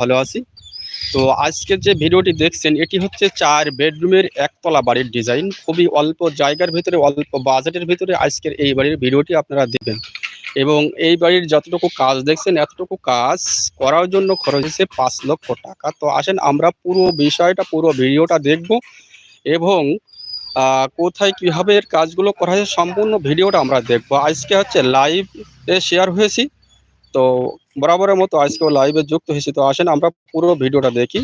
ভালো আছি। তো আজকের যে ভিডিওটি দেখছেন, এটি হচ্ছে চার বেডরুমের একতলা বাড়ির ডিজাইন। খুবই অল্প জায়গার ভিতরে, অল্প বাজেটের ভিতরে আজকের এই বাড়ির ভিডিওটি আপনারা দেখবেন। এবং এই বাড়ির যতটুকু কাজ দেখছেন, এতটুকু কাজ করার জন্য খরচ হয়েছে পাঁচ লক্ষ টাকা। তো আসেন, আমরা পুরো বিষয়টা, পুরো ভিডিওটা দেখব এবং কোথায় কীভাবে এর কাজগুলো করা হয়েছে সম্পূর্ণ ভিডিওটা আমরা দেখব। আজকে হচ্ছে লাইভে শেয়ার হয়েছি। তো বরাবরের মতো আজকেও লাইভে যুক্ত হয়েছি। তো আসেন, আমরা পুরো ভিডিওটা দেখি।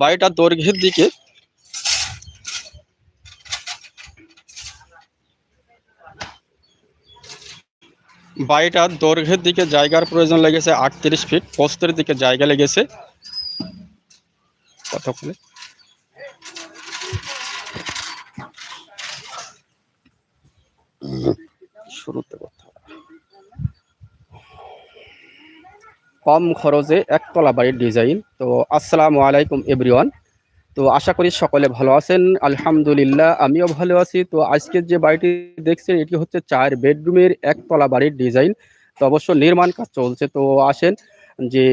বাড়িটার দৈর্ঘ্যের দিকে। বাড়িটার দৈর্ঘ্যের দিকে জায়গার প্রয়োজন লেগেছে আটত্রিশ ফিট পোস্তের দিকে জায়গা লেগেছে। কতক্ষণে শুরুতে কথা। কম খরচে একতলা বাড়ির ডিজাইন তো আসসালামু আলাইকুম এভরিওয়ান তো আশা করি সকলে ভালো আছেন। আলহামদুলিল্লাহ, আমিও ভালো আছি। তো আজকের যে বাড়িটি দেখছেন, এটি হচ্ছে চার বেডরুমের একতলা বাড়ির ডিজাইন তো অবশ্য নির্মাণ কাজ চলছে। তো আসেন যে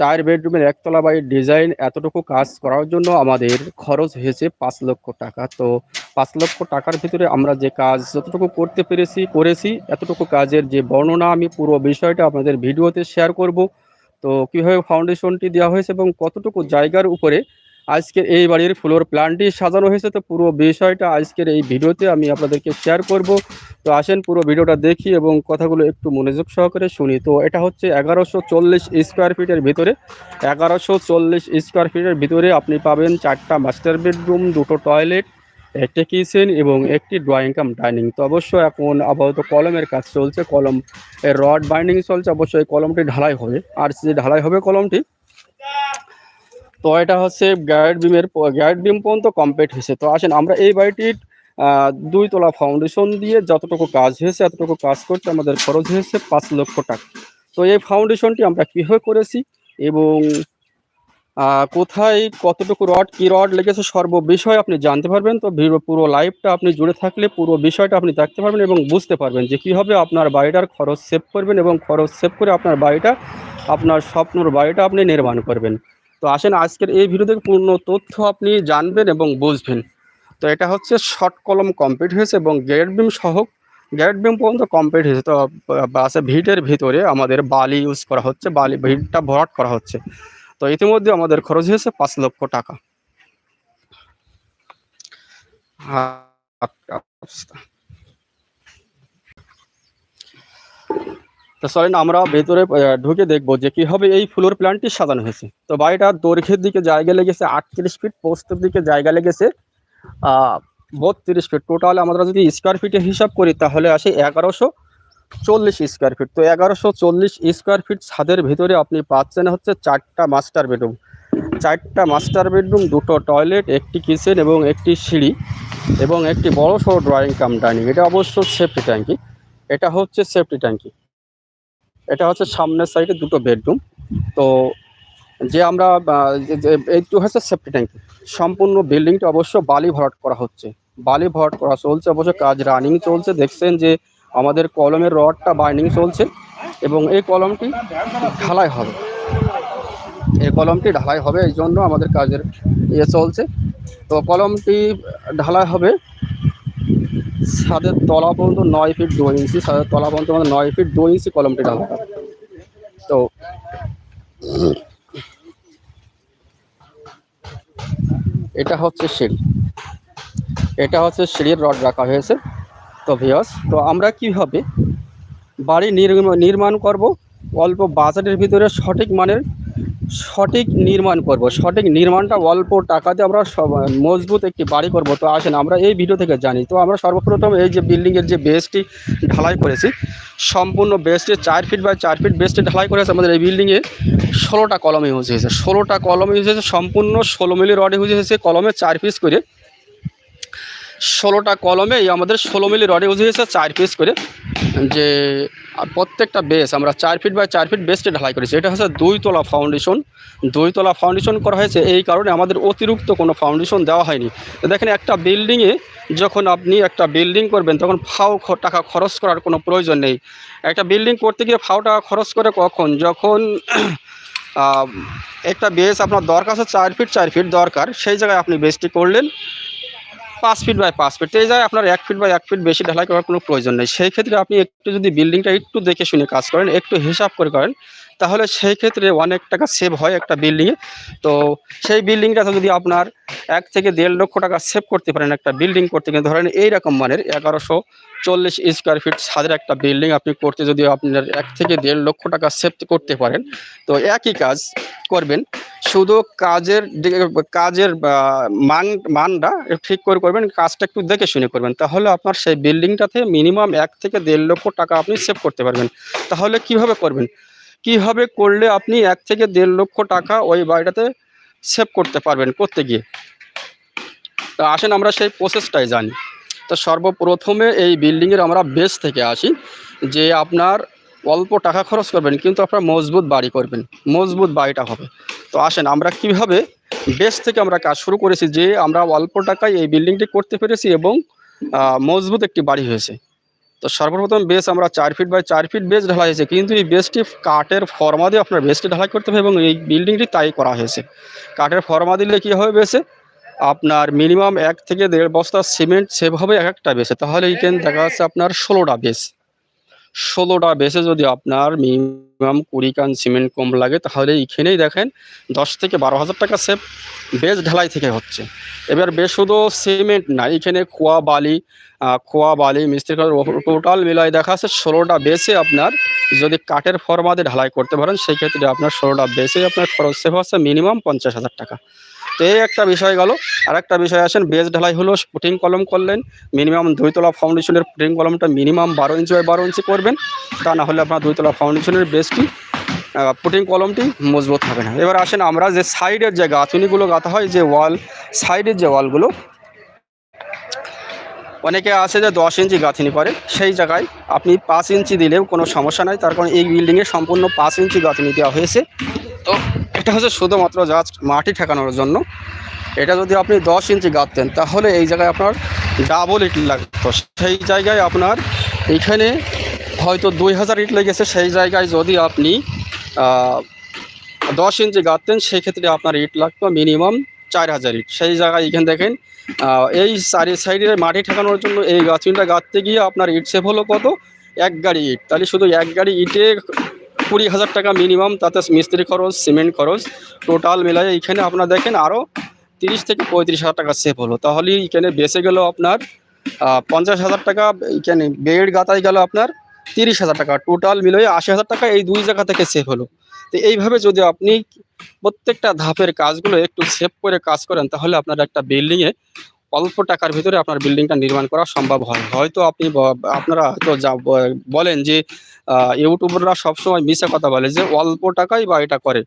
চার বেডরুমের একতলা বাড়ির ডিজাইন এতটুকু কাজ করার জন্য আমাদের খরচ হয়েছে পাঁচ লক্ষ টাকা। তো পাঁচ লক্ষ টাকার ভিতরে আমরা যে কাজ যতটুকু করতে পেরেছি, করেছি, এতটুকু কাজের যে বর্ণনা আমি পুরো বিষয়টা আপনাদের ভিডিওতে শেয়ার করব। তো কীভাবে ফাউন্ডেশনটি দেওয়া হয়েছে এবং কতটুকু জায়গার উপরে আজকের এই বাড়ির ফ্লোর প্ল্যানটি সাজানো হয়েছে, তো পুরো বিষয়টা আজকের এই ভিডিওতে আমি আপনাদেরকে শেয়ার করব। তো আসেন পুরো ভিডিওটা দেখি এবং কথাগুলো একটু মনোযোগ সহকারে শুনি। তো এটা হচ্ছে এগারোশো চল্লিশ স্কোয়ার ফিটের ভিতরে। এগারোশো চল্লিশ স্কোয়ার ফিটের ভিতরে আপনি পাবেন চারটা মাস্টার বেডরুম দুটো টয়লেট একটি কিচেন এবং একটি ড্রয়িং কাম ডাইনিং তো অবশ্য এখন আপাতত কলমের কাজ চলছে, কলম রড বাইন্ডিং চলছে, অবশ্যই কলমটি ঢালাই হবে। আর যে ঢালাই হবে কলমটি, তো এটা হচ্ছে গ্যারেড বিমের গ্যারেড বিম পর্যন্ত কমপ্লিট হয়েছে। তো আসেন আমরা এই বাড়িটির দুই তলা ফাউন্ডেশন দিয়ে যতটুকু কাজ হয়েছে, এতটুকু কাজ করতে আমাদের খরচ হয়েছে পাঁচ লক্ষ টাকা। তো এই ফাউন্ডেশনটি আমরা কীভাবে করেছি এবং কোথায়, কতটুকু রড, কি রড লেগেছে, সর্ব বিষয় আপনি জানতে পারবেন। তো পুরো লাইফটা আপনি জুড়ে থাকলে পুরো বিষয়টা আপনি দেখতে পারবেন এবং বুঝতে পারবেন যে কীভাবে আপনার বাড়িটার খরচ সেভ করবেন এবং খরচ সেভ করে আপনার বাড়িটা, আপনার স্বপ্নর বাড়িটা আপনি নির্মাণ করবেন। তো আসেন, আজকের এই ভিডিও থেকে পূর্ণ তথ্য আপনি জানবেন এবং বুঝবেন। তো এটা হচ্ছে শর্ট কলম কমপ্লিট হয়েছে এবং গেট বিম সহ গেট বিম পর্যন্ত কমপ্লিট হয়েছে। তো বাসে ভিটের ভিতরে আমাদের বালি ইউজ করা হচ্ছে, বালি ভিটটা ভরাট করা হচ্ছে। তো ইতিমধ্যে আমাদের খরচ হয়েছে পাঁচ লক্ষ টাকা। তো চলেন আমরা ভেতরে ঢুকে দেখব যে কীভাবে এই ফ্লোর প্ল্যানটি সাজানো হয়েছে। তো বাড়িটার দৈর্ঘ্যের দিকে জায়গা লেগেছে আটত্রিশ ফিট পোস্তের দিকে জায়গা লেগেছে বত্রিশ ফিট টোটাল আমরা যদি স্কোয়ার ফিটে হিসাব করি, তাহলে আসে এগারোশো চল্লিশ স্কোয়ার ফিট তো এগারোশো চল্লিশ স্কোয়ার ফিট ছাদের ভিতরে আপনি পাচ্ছেন হচ্ছে চারটা মাস্টার বেডরুম চারটা মাস্টার বেডরুম দুটো টয়লেট একটি কিচেন এবং একটি সিঁড়ি এবং একটি বড় সড়ো ড্রয়িং কাম ডাইনিং এটা অবশ্য সেফটি ট্যাঙ্কি এটা হচ্ছে সেফটি ট্যাঙ্কি এটা হচ্ছে সামনের সাইডে দুটো বেডরুম তো যে আমরা এইটু হচ্ছে সেফটি ট্যাঙ্কি সম্পূর্ণ বিল্ডিংটা অবশ্য বালি ভরাট করা হচ্ছে। বালি ভরাট করা চলছে, অবশ্য কাজ রানিং চলছে। দেখছেন যে আমাদের কলমের রডটা বাইন্ডিং চলছে এবং এই কলমটি ঢালাই হবে। এই কলমটি ঢালাই হবে এই জন্য আমাদের কাজের ইয়ে চলছে। তো কলমটি ঢালাই হবে ছাদের তলা পর্যন্ত নয় ফিট দু ইঞ্চি ছাদের তলা পর্যন্ত আমাদের নয় ফিট দু ইঞ্চি কলমটি ঢালাই হবে। তো এটা হচ্ছে সিঁড়ি। এটা হচ্ছে সিঁড়ির রড রাখা হয়েছে। তো ভিওস তো আমরা কীভাবে বাড়ি নির্ম- নির্মাণ করব? অল্প বাজেটের ভিতরে সঠিক মানের, সঠিক নির্মাণ করব। সঠিক নির্মাণটা অল্প টাকাতে আমরা সব, মজবুত একটি বাড়ি করব। তো আসেন, আমরা এই ভিডিও থেকে জানি। তো আমরা সর্বপ্রথম এই যে বিল্ডিংয়ের যে বেসটি ঢালাই করেছি, সম্পূর্ণ বেসটি চার ফিট বাই চার ফিট বেসটি ঢালাই করেছে। আমাদের এই বিল্ডিংয়ে ষোলোটা কলম ইউজ হয়েছে। ষোলোটা কলম ইউজ হয়েছে, সম্পূর্ণ ষোলো মিলি রড ইউজ হয়েছে। কলমে চার পিস করে ষোলোটা কলমে আমাদের ষোলো মিলি রড ইউজ হয়েছে চার পিস করে। যে প্রত্যেকটা বেস আমরা চার ফিট বাই চার ফিট বেসটি ঢালাই করেছি। এটা হচ্ছে দুই তলা ফাউন্ডেশন দুই তলা ফাউন্ডেশন করা হয়েছে এই কারণে আমাদের অতিরিক্ত কোনো ফাউন্ডেশন দেওয়া হয়নি। দেখেন, একটা বিল্ডিংয়ে যখন আপনি একটা বিল্ডিং করবেন, তখন ফাও টাকা খরচ করার কোনো প্রয়োজন নেই। একটা বিল্ডিং করতে গিয়ে ফাও টাকা খরচ করে কখন? যখন একটা বেস আপনার দরকার আছে চার ফিট চার ফিট দরকার, সেই জায়গায় আপনি বেসটি করলেন। পাঁচ ফিট বাই পাঁচ ফিট এই যায় আপনার এক ফিট বাই এক ফিট বেশি ঢালাই করার কোনো প্রয়োজন নেই। সেই ক্ষেত্রে আপনি একটু যদি বিল্ডিংটা একটু দেখে শুনে কাজ করেন, একটু হিসাব করে করেন, তাহলে সেই ক্ষেত্রে অনেক টাকা সেভ হয় একটা বিল্ডিংয়ে তো সেই বিল্ডিংটা যদি আপনার এক থেকে দেড় লক্ষ টাকা সেভ করতে পারেন একটা বিল্ডিং করতে গেলে, ধরেন এইরকম মানের এগারোশো চল্লিশ স্কোয়ার ফিট ছাদের একটা বিল্ডিং আপনি করতে যদি আপনার এক থেকে দেড় লক্ষ টাকা সেভ করতে পারেন, তো একই কাজ করবেন। শুধু কাজের কাজের মান, মানটা ঠিক করে করবেন, কাজটা একটু দেখে শুনে করবেন। তাহলে আপনার সেই বিল্ডিংটাতে মিনিমাম এক থেকে দেড় লক্ষ টাকা আপনি সেভ করতে পারবেন। তাহলে কীভাবে করবেন? কীভাবে করলে আপনি এক থেকে দেড় লক্ষ টাকা ওই বাড়িটাতে সেভ করতে পারবেন করতে গিয়ে তো আসেন আমরা সেই প্রসেসটাই জানি তো সর্বপ্রথমে এই বিল্ডিংয়ের আমরা বেস থেকে আসি, যে আপনার অল্প টাকা খরচ করবেন, কিন্তু আপনার মজবুত বাড়ি করবেন, মজবুত বাড়িটা হবে। তো আসেন, আমরা কীভাবে বেস থেকে আমরা কাজ শুরু করেছি, যে আমরা অল্প টাকায় এই বিল্ডিংটি করতে পেরেছি এবং মজবুত একটি বাড়ি হয়েছে। তো সর্বপ্রথম বেস আমরা চার ফিট বাই চার ফিট বেস ঢালাই হয়েছে, কিন্তু এই বেসটি কাঠের ফর্মা দিয়ে আপনার বেসটি ঢালাই করতে হবে এবং এই বিল্ডিংটি তাই করা হয়েছে। কাঠের ফর্মা দিলে কী হবে বেসে আপনার মিনিমাম এক থেকে দেড় বস্তা সিমেন্ট সেভ হবে এক একটা বেসে তাহলে এইখানে দেখা যাচ্ছে আপনার ষোলোটা বেস ষোলোটা বেসে যদি আপনার মিনিমাম কুড়ি কান সিমেন্ট কম লাগে, তাহলে এইখানেই দেখেন দশ থেকে বারো হাজার টাকা সেভ বেস ঢালাই থেকে হচ্ছে। এবার বেশ শুধু সিমেন্ট না, এখানে খোয়া বালি খোয়া বালি, মিস্ত্রি টোটাল মিলাই দেখা আছে ষোলোটা বেসে আপনার যদি কাঠের ফর্মাতে ঢালাই করতে পারেন, সেই ক্ষেত্রে আপনার ষোলোটা বেসে আপনার খরচ সেভ হচ্ছে মিনিমাম পঞ্চাশ হাজার টাকা। তো এই একটা বিষয় গেল। আর একটা বিষয় আসেন বেস ঢালাই হলো পুটিং কলম করলেন, মিনিমাম দুইতলা ফাউন্ডেশনের পুটিং কলমটা মিনিমাম বারো ইঞ্চি বাই বারো ইঞ্চি করবেন। তা না হলে আপনার দুইতলা ফাউন্ডেশনের বেসটি পুটিং কলমটি মজবুত হবে না। এবার আসেন আমরা যে সাইডের যে গাঁথুনিগুলো গাঁথা হয়, যে ওয়াল, সাইডের যে ওয়ালগুলো, অনেকে আছে যে দশ ইঞ্চি গাঁথনি করে, সেই জায়গায় আপনি পাঁচ ইঞ্চি দিলেও কোনো সমস্যা নাই। তার কারণ এই বিল্ডিংয়ে সম্পূর্ণ পাঁচ ইঞ্চি গাঁথনি দেওয়া হয়েছে। তো এটা হচ্ছে শুধুমাত্র জাস্ট মাটি ঠেকানোর জন্য। এটা যদি আপনি দশ ইঞ্চি গাঁথতেন, তাহলে এই জায়গায় আপনার ডাবল ইট লাগতো। সেই জায়গায় আপনার এখানে হয়তো দুই হাজার ইট লেগেছে। সেই জায়গায় যদি আপনি দশ ইঞ্চি গাঁথতেন, সেক্ষেত্রে আপনার ইট লাগতো মিনিমাম চার হাজার ইট। সেই জায়গায় এখানে দেখেন এই চারি সাইডে মাটি ঠেকানোর জন্য এই গাছটা গাঁথতে গিয়ে আপনার ইট সেভ হলো কত? এক গাড়ি ইট। তাহলে শুধু এক গাড়ি ইটে কুড়ি হাজার টাকা মিনিমাম, তাতে মিস্ত্রি খরচ, সিমেন্ট খরচ টোটাল মিলাই এখানে আপনার দেখেন আরও তিরিশ থেকে পঁয়ত্রিশ হাজার টাকা সেভ হলো। তাহলে এখানে বেঁচে গেল আপনার পঞ্চাশ হাজার টাকা, এখানে বেড গাতায় গেল আপনার তিরিশ হাজার টাকা। টোটাল মিলিয়ে আশি হাজার টাকা এই দুই জায়গা থেকে সেভ হলো। তো এইভাবে যদি আপনি প্রত্যেকটা ধাপের কাজগুলো একটু সেভ করে কাজ করেন, তাহলে আপনার একটা বিল্ডিংয়ে অল্প টাকার ভিতরে আপনার বিল্ডিংটা নির্মাণ করা সম্ভব হয়। হয়তো আপনি আপনারা হয়তো যা বলেন যে ইউটিউবাররা সবসময় মিশা কথা বলে যে, অল্প টাকাই বা এটা করে।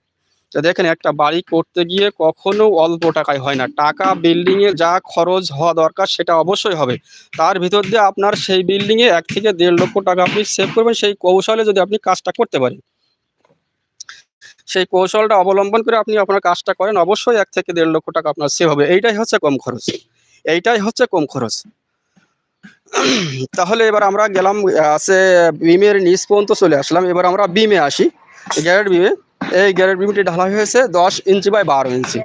তো দেখেন, একটা বাড়ি করতে গিয়ে কখনো অল্প টাকায় হয় না। টাকা বিল্ডিংয়ে যা খরচ হওয়া দরকার সেটা অবশ্যই হবে। তার ভিতর দিয়ে আপনার সেই বিল্ডিংয়ে এক থেকে দেড় লক্ষ টাকা আপনি সেভ করবেন, সেই কৌশলে যদি আপনি কাজটা করতে পারেন। সেই কৌশলটা অবলম্বন করে আপনি আপনার কাজটা করেন, অবশ্যই এক থেকে দেড় লক্ষ টাকা আপনার সেভ হবে। এইটাই হচ্ছে কম খরচ। এইটাই হচ্ছে কম খরচ। তাহলে এবার আমরা গেলাম, আছে বিমের নিচ পর্যন্ত চলে আসলাম। এবার আমরা বিমে আসি। গ্যারেট বিমে, এই গ্যারেট বিমটি ঢালাই হয়েছে দশ ইঞ্চি বাই বারো ইঞ্চি।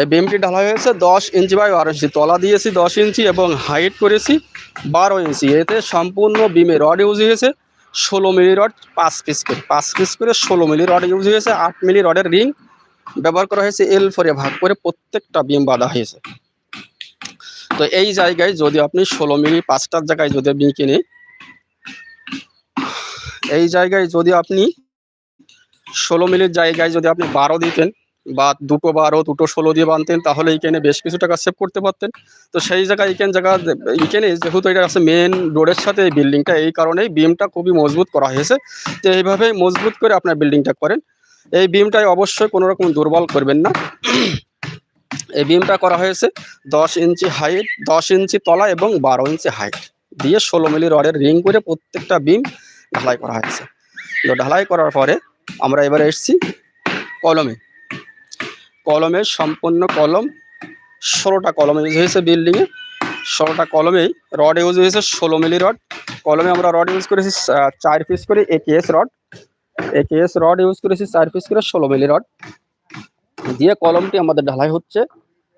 এই বিমটি ঢালাই হয়েছে দশ ইঞ্চি বাই বারো ইঞ্চি। তলা দিয়েছি দশ ইঞ্চি এবং হাইট করেছি বারো ইঞ্চি। এতে সম্পূর্ণ বিমে রড ইউজ হয়েছে, ষোলো মিলি রড পাঁচ পিস করে। পাঁচ পিস করে ষোলো মিলি রড ইউজ হয়েছে, আট মিলি রডের রিং ব্যবহার করা হয়েছে এল ফোরে ভাগ করে প্রত্যেকটা বিম বাঁধা হয়েছে। তো এই জায়গায় যদি আপনি ষোলো মিলি পাঁচটার জায়গায় যদি আপনি কিনে, এই জায়গায় যদি আপনি ষোলো মিলির জায়গায় যদি আপনি বারো দিতেন বা দুটো বারো, দুটো ষোলো দিয়ে বানতেন, তাহলে এইখানে বেশ কিছু টাকা সেভ করতে পারতেন। তো সেই জায়গায় এইখানে জায়গা এইখানে যেহেতু এটা আছে মেন রোডের সাথে এই বিল্ডিংটা এই কারণেই বিমটা খুবই মজবুত করা হয়েছে। তো এইভাবেই মজবুত করে আপনার বিল্ডিংটা করেন। এই বিমটাই অবশ্যই কোনো রকম দুর্বল করবেন না। এই বিমটা করা হয়েছে দশ ইঞ্চি হাইট, দশ ইঞ্চি তলা এবং বারো ইঞ্চি হাইট দিয়ে ষোলো মিলি রডের রিং করে প্রত্যেকটা বিম ঢালাই করা হয়েছে। তো ঢালাই করার পরে আমরা এবারে এসেছি কলমে। কলমের সম্পূর্ণ কলম, ষোলোটা কলম ইউজ হয়েছে বিল্ডিংয়ে ষোলোটা কলমেই রড ইউজ হয়েছে ষোলো মিলি রড। কলমে আমরা রড ইউজ করেছি চার পিস করে AKS rod. AKS rod use করেছি চার পিস করে ষোলো মিলি রড। দিয়ে কলমটি আমাদের ঢালাই হচ্ছে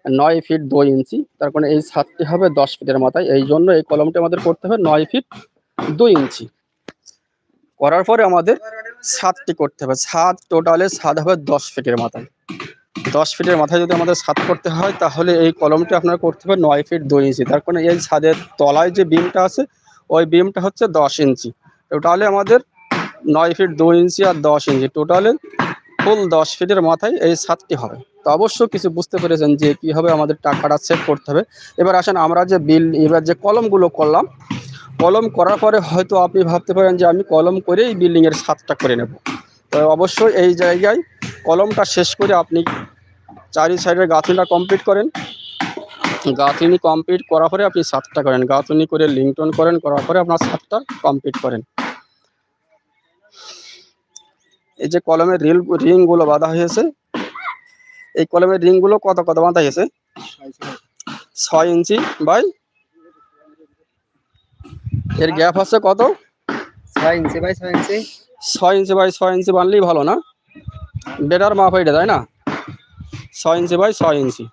নয় ফিট দুই ইঞ্চি, তার কারণে এই ছাদটি হবে দশ ফিটের মাথায়। এই জন্য এই কলমটি আমাদের করতে হবে নয় ফিট দুই ইঞ্চি। করার পরে আমাদের ছাদটি করতে হবে। ছাদ টোটালে ছাদ হবে দশ ফিটের মাথায়। দশ ফিটের মাথায় যদি আমাদের ছাদ করতে হয়, তাহলে এই কলমটি আপনার করতে হবে নয় ফিট দুই ইঞ্চি। তার কারণে এই ছাদের তলায় যে বিমটা আছে, ওই বিমটা হচ্ছে দশ ইঞ্চি। টোটালে আমাদের নয় ফিট দুই ইঞ্চি আর দশ ইঞ্চি। টোটালে ফুল দশ ফিটের মাথায় এই ছাদটি হবে। তো অবশ্যই কিছু বুঝতে পেরেছেন যে কীভাবে আমাদের টাকাটা সেভ করতে হবে। এবার আসেন আমরা যে বিল এবার যে কলমগুলো করলাম, কলম করার পরে হয়তো আপনি ভাবতে পারেন যে আমি কলম করেই বিল্ডিংয়ের ছাদটা করে নেব। তো অবশ্যই এই জায়গায় কলমটা শেষ করে আপনি চারি সাইডের গাঁথনিটা কমপ্লিট করেন। গাঁথনি কমপ্লিট করার পরে আপনি ছাদটা করেন। গাঁথনি করে লিংটন করেন, করার পরে আপনার ছাদটা কমপ্লিট করেন। এই যে কলমের রিল রিংগুলো বাঁধা হয়েছে এই কলমের রিংগুলো কত কত বাঁধা গেছে? ছয় ইঞ্চি বাই? এর গ্যাপ আছে কত? ছয় ইঞ্চি বাই ছয় ইঞ্চি। ছয় ইঞ্চি বাই ছয় ইঞ্চি বানলেই ভালো না? বেটার মাপ এটা তাই না? ছয় ইঞ্চি বাই ছয় ইঞ্চি।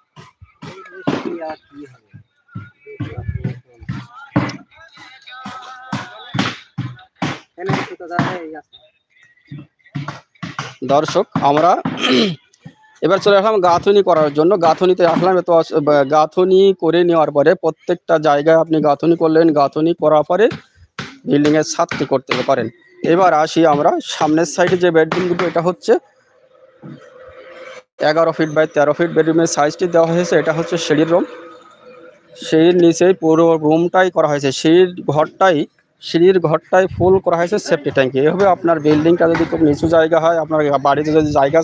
দর্শক আমরা এবার চলে আসলাম গাঁথনি করার জন্য। গাঁথনিতে আসলাম, এত গাঁথনি করে নেওয়ার পরে প্রত্যেকটা জায়গায় আপনি গাঁথনি করলেন। গাঁথনি করার পরে বিল্ডিং এর ছাদটি করতে পারেন। এবার আসি আমরা সামনের সাইডে যে বেডরুম দুটো, এটা হচ্ছে এগারো ফিট বাই তেরো ফিট বেডরুমের সাইজটি দেওয়া হয়েছে। এটা হচ্ছে সিঁড়ির রুম সিঁড়ির নিচে পুরো রুমটাই করা হয়েছে। সিঁড়ির ঘরটাই সিঁড়ির ঘরটায় ফুল করা হয়েছে সেফটি ট্যাঙ্কি এভাবে আপনার বিল্ডিংটা যদি খুব নিচু জায়গা হয়, আপনার বাড়িতে যদি জায়গা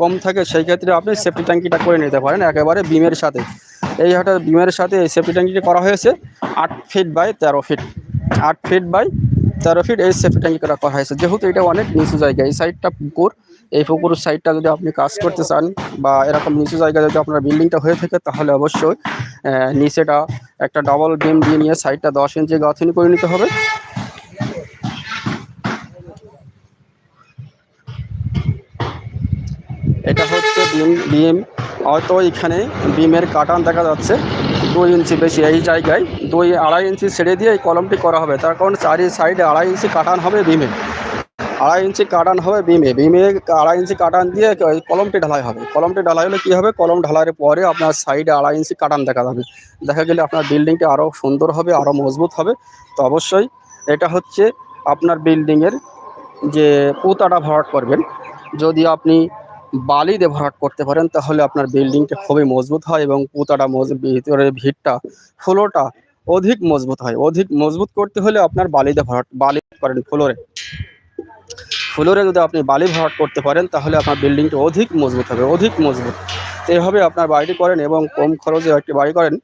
কম থাকে, সেই ক্ষেত্রে আপনি সেফটি ট্যাঙ্কিটা করে নিতে পারেন একেবারে বিমের সাথে। এই হঠাৎ বিমের সাথে এই সেফটি ট্যাঙ্কিটি করা হয়েছে আট ফিট বাই তেরো ফিট আট ফিট বাই তেরো ফিট এই সেফটি ট্যাঙ্কিটা করা হয়েছে। যেহেতু এটা অনেক নিচু জায়গা, এই সাইডটা পুকুর এই পুকুর সাইডটা যদি আপনি কাজ করতে চান বা এরকম নিচু জায়গায় যদি আপনার বিল্ডিংটা হয়ে থাকে, তাহলে অবশ্যই নিচেটা একটা ডবল বিম দিয়ে নিয়ে সাইডটা দশ ইঞ্চি গাঁথনি করে নিতে হবে। এটা হচ্ছে বিম বিম হয়তো এখানে বিমের কাটান দেখা যাচ্ছে, দুই ইঞ্চি বেশি এই জায়গায়। দুই আড়াই ইঞ্চি ছেড়ে দিয়ে এই কলমটি করা হবে। তার কারণ চারি সাইডে আড়াই ইঞ্চি কাটান হবে বিমে আড়াই ইঞ্চি কাটান হবে বিমে। বিমে আড়াই ইঞ্চি কাটান দিয়ে কলমটি ঢালাই হবে। কলমটি ঢালাই হলে কী হবে? কলম ঢালাইয়ের পরে আপনার সাইডে আড়াই ইঞ্চি কাটান দেখা যাবে। দেখা গেলে আপনার বিল্ডিংটি আরও সুন্দর হবে আরও মজবুত হবে। তো অবশ্যই এটা হচ্ছে আপনার বিল্ডিংয়ের যে পুতাটা ভরাট করবেন। যদি আপনি বালি দিয়ে ভরাট করতে পারেন, তাহলে আপনার বিল্ডিংটা খুবই মজবুত হয় এবং পুতাটা ভিতরে ভিতটা ফ্লোরটা অধিক মজবুত হয়। অধিক মজবুত করতে হলে আপনার বালিতে ভরাট, বালি করেন ফ্লোরে ফ্লোরে যদি আপনি বালি ভরাট করতে পারেন, তাহলে আপনার বিল্ডিংটি অধিক মজবুত হবে, অধিক মজবুত। এভাবে আপনার বাড়িটি করেন এবং কম খরচে একটি বাড়ি করেন।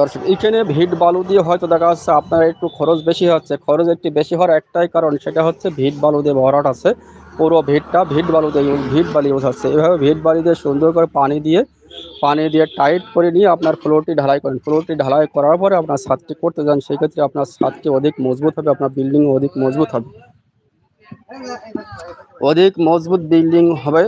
দর্শক, এখানে ভিট বালু দিয়ে হয়তো দেখা যাচ্ছে আপনার একটু খরচ বেশি হচ্ছে। খরচ একটু বেশি হওয়ার একটাই কারণ সেটা হচ্ছে ভিট বালু দিয়ে ভরাট আছে। পুরো ভিটটা ভিট বালু দিয়ে ভিট বালি ইউজ হচ্ছে। এভাবে ভিট বালি দিয়ে সুন্দর করে পানি দিয়ে পানি দিয়ে টাইট করে নিয়ে আপনার ফ্লোরটি ঢালাই করেন। ফ্লোরটি ঢালাই করার পরে আপনার ছাদটি করতে যান। সেই ক্ষেত্রে আপনার ছাদটি অধিক মজবুত হবে, আপনার বিল্ডিং অধিক মজবুত হবে। অধিক মজবুত বিল্ডিং হবে।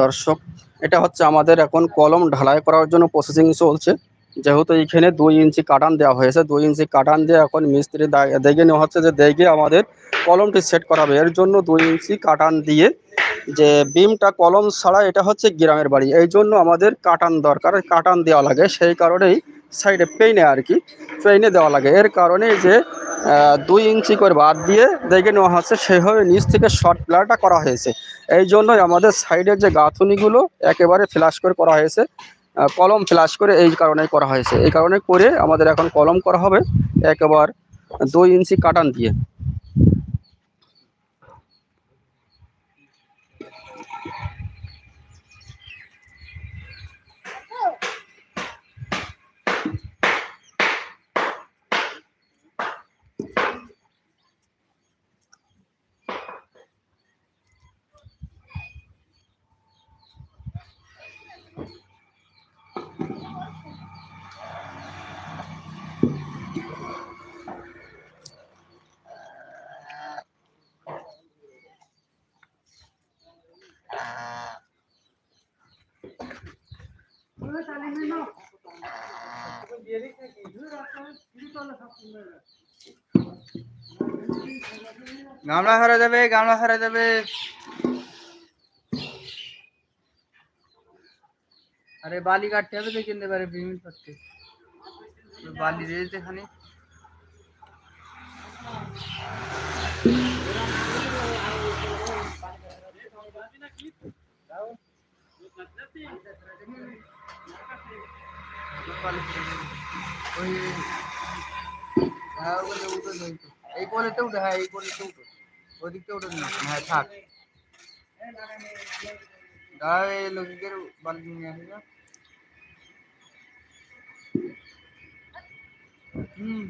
দর্শক, এটা হচ্ছে আমাদের এখন কলম ঢালাই করার জন্য প্রসেসিং চলছে। যেহেতু এখানে দুই ইঞ্চি কাটান দেওয়া হয়েছে, দুই ইঞ্চি কাটান দিয়ে এখন মিস্ত্রি দেখে নেওয়া হচ্ছে যে দেখে আমাদের কলমটি সেট করাবে এর জন্য দুই ইঞ্চি কাটান দিয়ে যে বিমটা কলম ছাড়া এটা হচ্ছে গ্রামের বাড়ি। এই জন্য আমাদের কাটান দরকার, কাটান দেওয়া লাগে। সেই কারণেই সাইডে পেইনে আর কি, পেইনে দেওয়া লাগে। এর কারণে যে দুই ইঞ্চি করে বাদ দিয়ে দেখে নেওয়া হচ্ছে, সেভাবে নিচ থেকে শর্ট প্লারটা করা হয়েছে। এই জন্যই আমাদের সাইডের যে গাঁথুনিগুলো একেবারে ফ্ল্যাশ করে করা হয়েছে কলম ফ্ল্যাশ করে এই কারণে করা হয়েছে। এই কারণে করে আমাদের এখন কলম করা হবে, একেবার দুই ইঞ্চি কাটান দিয়ে। গামলা হারা যাবে গামলা হারা যাবে আরে বালি কাটতে হবে তো কিনতে পারে বিভিন্ন করতে বালি রয়েছে এখানে ওই হ্যাঁ ওগুলো উঠে যাই তো। এই কোলেতে উঠে হ্যাঁ এই কোলেতে উঠে ওদিকটা উঠে না হ্যাঁ থাক দাঁড়া এই লোকের বালতি নিয়ে আসি না হুম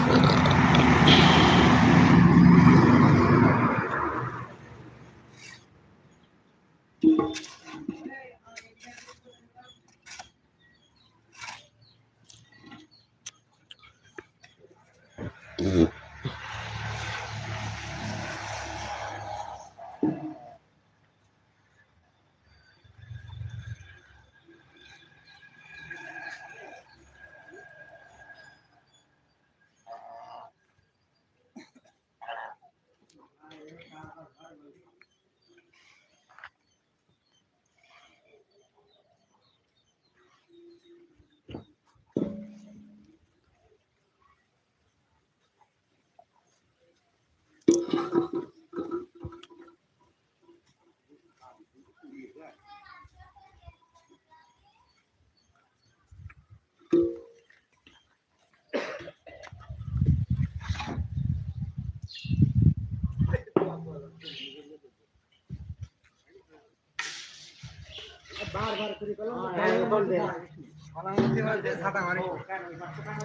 ছাতা মারি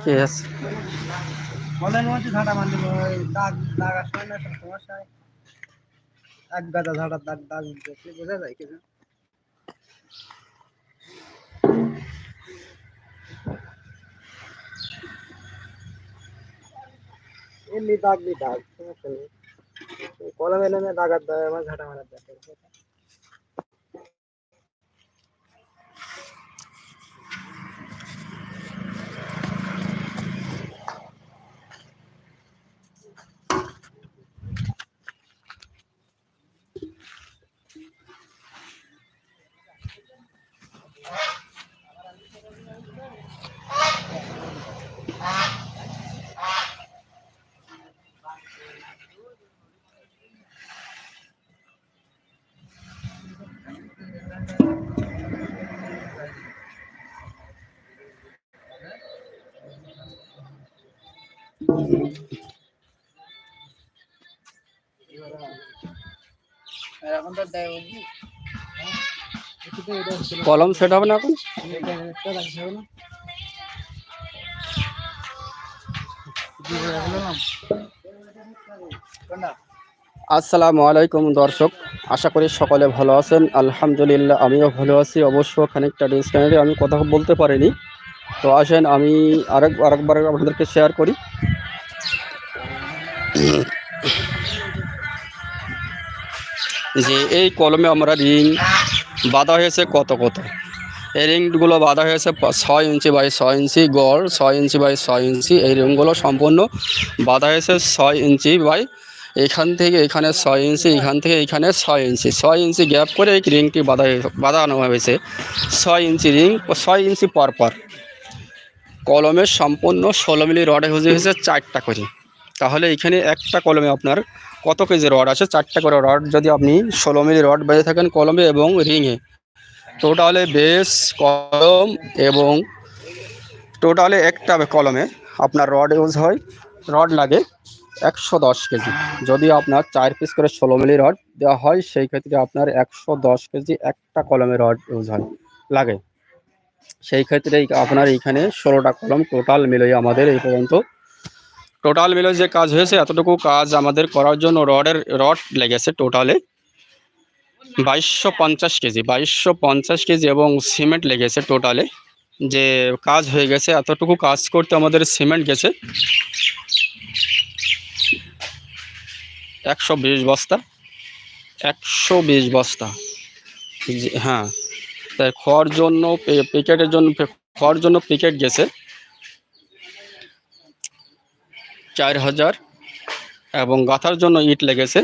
ইয়েস কলের মধ্যে ঝাঁটা মারতে দাগ দাগ আসলে না সমস্যা এক গাদা ঝাঁটার দাগ দাগ বোঝা যায় কিছু এমনি দাগ নেই দাগ সমস্যা নেই কলম এলে না দাগার দাগ আমার ঝাঁটা মারার দাগ এখন তো দেয় কলম সেট হবে না এখন? আসসালামু আলাইকুম দর্শক, আশা করি সকলে ভালো আছেন। আলহামদুলিল্লাহ, আমিও ভালো আছি। অবশ্য খানিকটা ডিসকানেক্টে আমি কথা বলতে পারিনি। তো আসেন, আমি আরেক আরেকবার আপনাদেরকে শেয়ার করি। যে এই কলমে আমরা রিং বাঁধা হয়েছে কত কত? এই রিংগুলো বাঁধা হয়েছে ছয় ইঞ্চি বাই ছয় ইঞ্চি গড়, ছয় ইঞ্চি বাই ছয় ইঞ্চি। এই রিংগুলো সম্পূর্ণ বাঁধা হয়েছে ছয় ইঞ্চি বাই এখান থেকে এখানে ছয় ইঞ্চি, এখান থেকে এখানে ছয় ইঞ্চি। ছয় ইঞ্চি গ্যাপ করে এই রিংটি বাঁধা বাঁধানো হয়েছে। ছয় ইঞ্চি রিং, ছয় ইঞ্চি পর পর কলমের সম্পূর্ণ ষোলো মিলি রডে হয়েছে চারটা করে। তাহলে এখানে একটা কলমে আপনার কত কেজি রড আছে? চারটে করে রড যদি আপনি ষোলো মিলি রড বেঁধে থাকেন কলমে এবং রিংয়ে। টোটালে বেস, কলম এবং টোটালে একটা কলমে আপনার রড ইউজ হয়। রড লাগে একশো দশ কেজি। যদি আপনার চার পিস করে ষোলো মিলি রড দেওয়া হয়, সেই ক্ষেত্রে আপনার একশো দশ কেজি একটা কলমে রড ইউজ হয়, লাগে। সেই ক্ষেত্রে আপনার এইখানে ষোলোটা কলম টোটাল মিলে আমাদের এই পর্যন্ত টোটাল মিলে যে কাজ হয়েছে, এতটুকু কাজ আমাদের করার জন্য রডের, রড লেগেছে টোটালে বাইশশো পঞ্চাশ কেজি, বাইশশো পঞ্চাশ কেজি এবং সিমেন্ট লেগেছে টোটালে যে কাজ হয়ে গেছে, এতটুকু কাজ করতে আমাদের সিমেন্ট গেছে। একশো বিশ বস্তা, একশো বিশ বস্তা। হ্যাঁ। তাই খড় জন্য প্যাকেটের জন্য, খড় জন্য প্যাকেট গেছে। চার হাজার এবং গাঁথার জন্য ইট লেগেছে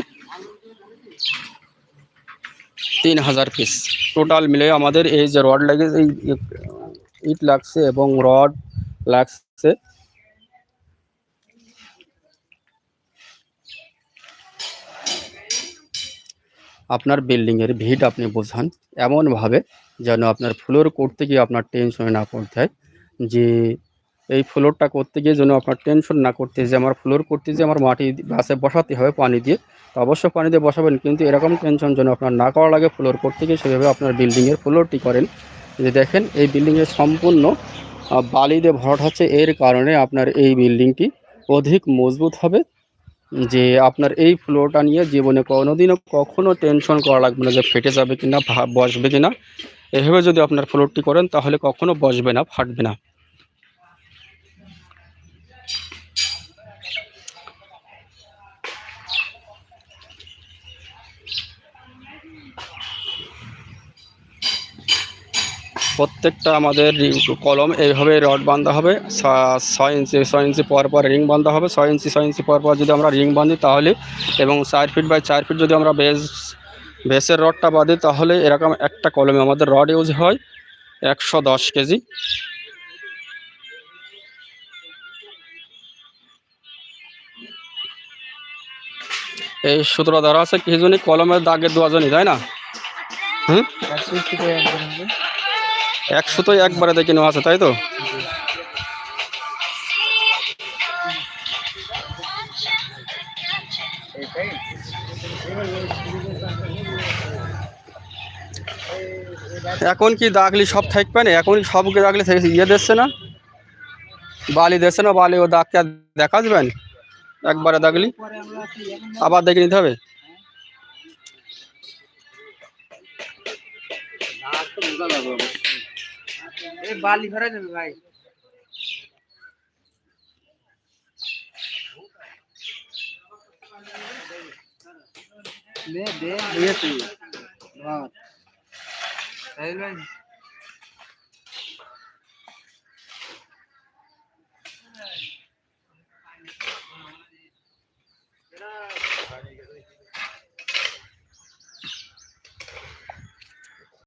তিন হাজার পিস টোটাল মিলে আমাদের এই যে রড লেগেছে ইট লাগছে এবং রড লাগছে। আপনার বিল্ডিংয়ের ভিট আপনি বোঝান এমনভাবে যেন আপনার ফ্লোর করতে গিয়ে আপনার টেনশনে না পড়তে হয় যে এই ফ্লোরটা করতে গিয়ে যেন আপনার টেনশন না করতে যে আমার ফ্লোর করতে যে আমার মাটি গাছে বসাতে হবে পানি দিয়ে, তো অবশ্যই পানি দিয়ে বসাবেন। কিন্তু এরকম টেনশন যেন আপনার না করা লাগে ফ্লোর করতে গিয়ে সেভাবে আপনার বিল্ডিংয়ের ফ্লোরটি করেন। যে দেখেন, এই বিল্ডিংয়ের সম্পূর্ণ বালি দিয়ে ভরাট হচ্ছে। এর কারণে আপনার এই বিল্ডিংটি অধিক মজবুত হবে। যে আপনার এই ফ্লোরটা নিয়ে জীবনে কোনোদিনও কখনো টেনশন করা লাগবে না যে ফেটে যাবে কিনা, ভা- বসবে কিনা। এভাবে যদি আপনার ফ্লোরটি করেন, তাহলে কখনো বসবে না, ফাটবে না। প্রত্যেকটা আমাদের কলম এইভাবে রড বাঁধা হবে ছয় ইঞ্চি ছয় ইঞ্চি পর পর রিং বাঁধা হবে, ছয় ইঞ্চি ছয় ইঞ্চি পর পর যদি আমরা রিং বাঁধি তাহলে এবং চার ফিট বাই চার ফিট যদি আমরা বেস, বেসের রডটা বাঁধি তাহলে এরকম একটা কলমে আমাদের রড ইউজ হয় একশো দশ কেজি। এই সূত্র ধরা আছে, কি জন্য কলমের দাগে দুজনই তাই না? হুম? এক সুতোই একবারে দেখে নেওয়া আছে তাই তো? এখন কি দাগলি সব থাকবে না এখন সব দাগলি ইয়ে দিচ্ছে না? বালি দিচ্ছে না? বালি ও দাগকে আর দেখা যাবেন একবারে দাগলি? আবার দেখে নিতে হবে? এই বালি ভরা যাবে ভাই দে দে দিয়ে তুই ধর সাহিল ভাই